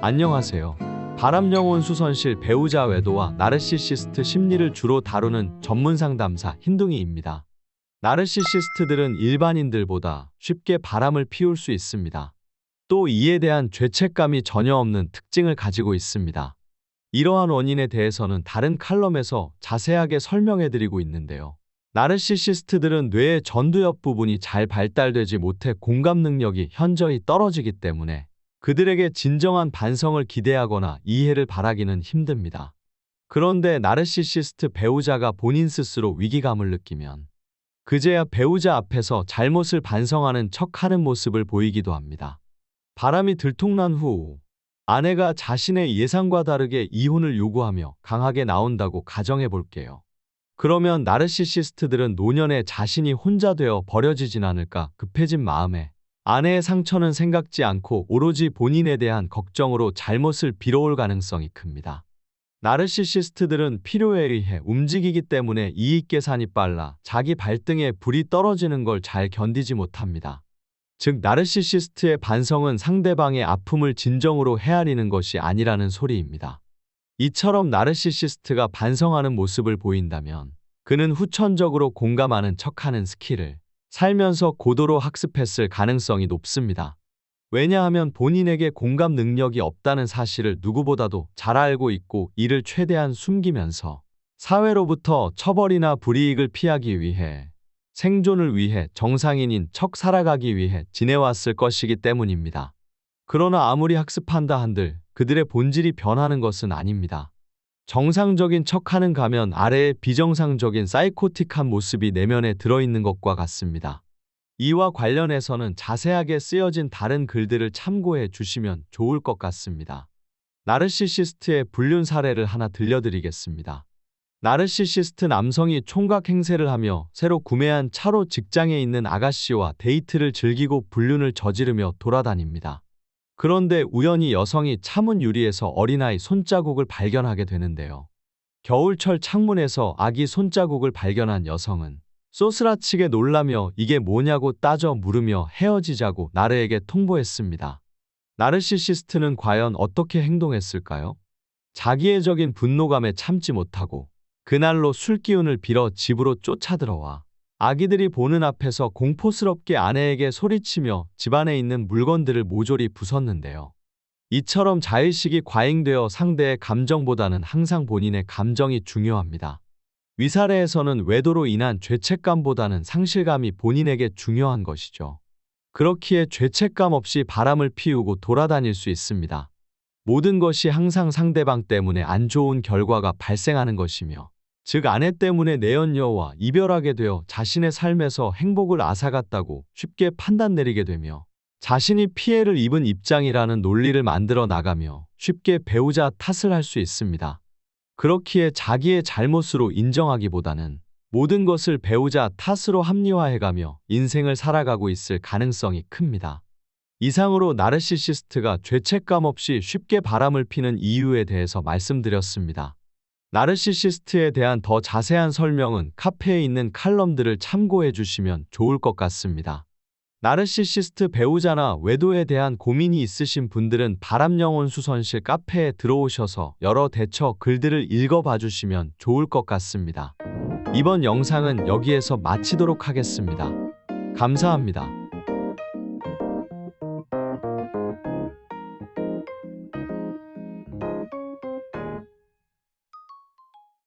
안녕하세요. 바람영혼 수선실 배우자 외도와 나르시시스트 심리를 주로 다루는 전문 상담사 흰둥이입니다. 나르시시스트들은 일반인들보다 쉽게 바람을 피울 수 있습니다. 또 이에 대한 죄책감이 전혀 없는 특징을 가지고 있습니다. 이러한 원인에 대해서는 다른 칼럼에서 자세하게 설명해 드리고 있는데요. 나르시시스트들은 뇌의 전두엽 부분이 잘 발달되지 못해 공감 능력이 현저히 떨어지기 때문에 그들에게 진정한 반성을 기대하거나 이해를 바라기는 힘듭니다. 그런데 나르시시스트 배우자가 본인 스스로 위기감을 느끼면 그제야 배우자 앞에서 잘못을 반성하는 척 하는 모습을 보이기도 합니다. 바람이 들통난 후 아내가 자신의 예상과 다르게 이혼을 요구하며 강하게 나온다고 가정해 볼게요. 그러면 나르시시스트들은 노년에 자신이 혼자 되어 버려지진 않을까 급해진 마음에 아내의 상처는 생각지 않고 오로지 본인에 대한 걱정으로 잘못을 빌어올 가능성이 큽니다. 나르시시스트들은 필요에 의해 움직이기 때문에 이익 계산이 빨라 자기 발등에 불이 떨어지는 걸 잘 견디지 못합니다. 즉 나르시시스트의 반성은 상대방의 아픔을 진정으로 헤아리는 것이 아니라는 소리입니다. 이처럼 나르시시스트가 반성하는 모습을 보인다면 그는 후천적으로 공감하는 척하는 스킬을 살면서 고도로 학습했을 가능성이 높습니다. 왜냐하면 본인에게 공감 능력이 없다는 사실을 누구보다도 잘 알고 있고 이를 최대한 숨기면서 사회로부터 처벌이나 불이익을 피하기 위해 생존을 위해 정상인인 척 살아가기 위해 지내왔을 것이기 때문입니다. 그러나 아무리 학습한다 한들 그들의 본질이 변하는 것은 아닙니다. 정상적인 척하는 가면 아래에 비정상적인 사이코틱한 모습이 내면에 들어있는 것과 같습니다. 이와 관련해서는 자세하게 쓰여진 다른 글들을 참고해 주시면 좋을 것 같습니다. 나르시시스트의 불륜 사례를 하나 들려드리겠습니다. 나르시시스트 남성이 총각 행세를 하며 새로 구매한 차로 직장에 있는 아가씨와 데이트를 즐기고 불륜을 저지르며 돌아다닙니다. 그런데 우연히 여성이 차문 유리에서 어린아이 손자국을 발견하게 되는데요. 겨울철 창문에서 아기 손자국을 발견한 여성은 소스라치게 놀라며 이게 뭐냐고 따져 물으며 헤어지자고 나르에게 통보했습니다. 나르시시스트는 과연 어떻게 행동했을까요? 자기애적인 분노감에 참지 못하고 그날로 술 기운을 빌어 집으로 쫓아들어와 아기들이 보는 앞에서 공포스럽게 아내에게 소리치며 집안에 있는 물건들을 모조리 부쉈는데요. 이처럼 자의식이 과잉되어 상대의 감정보다는 항상 본인의 감정이 중요합니다. 위사례에서는 외도로 인한 죄책감보다는 상실감이 본인에게 중요한 것이죠. 그렇기에 죄책감 없이 바람을 피우고 돌아다닐 수 있습니다. 모든 것이 항상 상대방 때문에 안 좋은 결과가 발생하는 것이며, 즉 아내 때문에 내연녀와 이별하게 되어 자신의 삶에서 행복을 앗아갔다고 쉽게 판단 내리게 되며, 자신이 피해를 입은 입장이라는 논리를 만들어 나가며 쉽게 배우자 탓을 할 수 있습니다. 그렇기에 자기의 잘못으로 인정하기보다는 모든 것을 배우자 탓으로 합리화해가며 인생을 살아가고 있을 가능성이 큽니다. 이상으로 나르시시스트가 죄책감 없이 쉽게 바람을 피는 이유에 대해서 말씀드렸습니다. 나르시시스트에 대한 더 자세한 설명은 카페에 있는 칼럼들을 참고해 주시면 좋을 것 같습니다. 나르시시스트 배우자나 외도에 대한 고민이 있으신 분들은 바람영혼 수선실 카페에 들어오셔서 여러 대처 글들을 읽어봐 주시면 좋을 것 같습니다. 이번 영상은 여기에서 마치도록 하겠습니다. 감사합니다.